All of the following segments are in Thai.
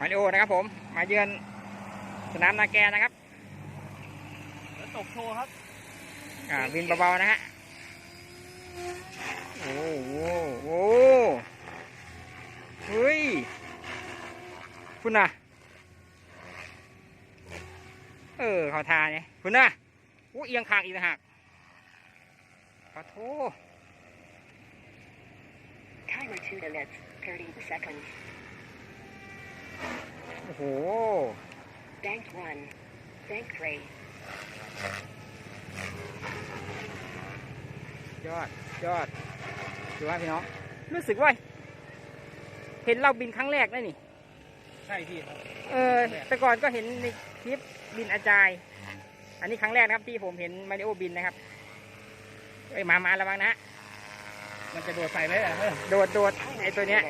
มาริโอนะครับผม มาเยือนสนามนาแกนะครับแล้วตกโชว์ครับ อ่าวินเบาๆนะฮะ โอ้โหโอ้โหเฮ้ยคุณน่ะเออเขาทาเนี่ยคุณน่ะอู้เอียงคางอีกต่างหากขอโทษ Timer 2 minutes, 30 seconds. โอ้โห Bank 1. Bank 3. ยอด ยอดดูว่าพี่น้อง รู้สึกว่า เห็นเราบินครั้งแรกนะนี่ ใช่พี่เออ แต่ก่อนก็เห็นในคลิปบินอาจาย อันนี้ครั้งแรกนะครับที่ผมเห็นมาริโอบินนะครับเอ้ยมามาระวังนะมันจะโดดใส่ไหมอะเออโดดโดดไอตัวเนี้ย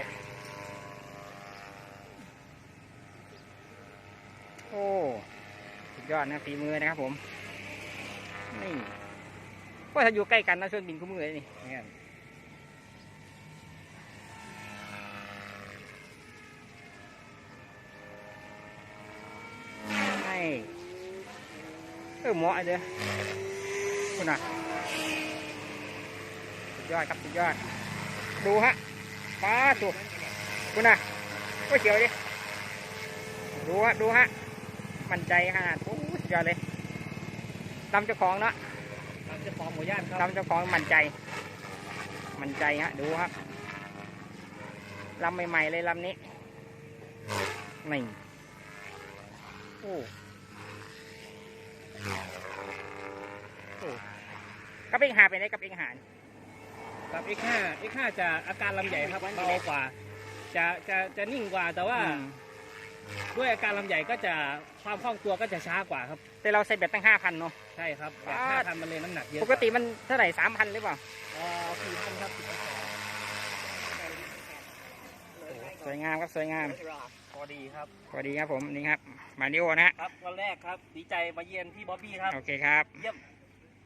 โอ้สุดยอดนะฝีมือนะครับผมนี่ก็ถ้าอยู่ใกล้กันนะช่วงบินคู่มือเลยนี่นี่เออเหมาะเลยคุณน่ะสุดยอดครับสุดยอด ดูฮะป้าดูคุณน่ะก็เขียวดิดูฮะดูฮะ มั่นใจขนาดโอ้สุดยอดเลยตำเจ้าของเนาะทำจะฟอร์มหมูย่านครับตำเจ้าของมั่นใจ มั่นใจฮะดูครับลำใหม่ๆเลยลำนี้นี่โอ้โอ้กับเองหาไปไหนกับเองหารกับ X5 X5 จะอาการลำใหญ่ครับเบากว่า จะจะจะนิ่งกว่าแต่ว่าอืม ด้วยอาการลำใหญ่ก็จะความคล่องตัวก็จะช้ากว่าครับ แต่เราใส่แบตตั้งห้าพันเนาะ ใช่ครับแบบอ่าห้าพันมันเลยน้ำหนักเยอะปกติมันเท่าไหร่สามพันหรือเปล่าอ๋อสี่พันครับสวยงามครับสวยงามพอดีครับสวัสดีครับผมนี่ครับมาริโอนะฮะครับวันแรกครับดีใจมาเยือนพี่บ๊อบบี้ครับโอเคครับเยี่ยม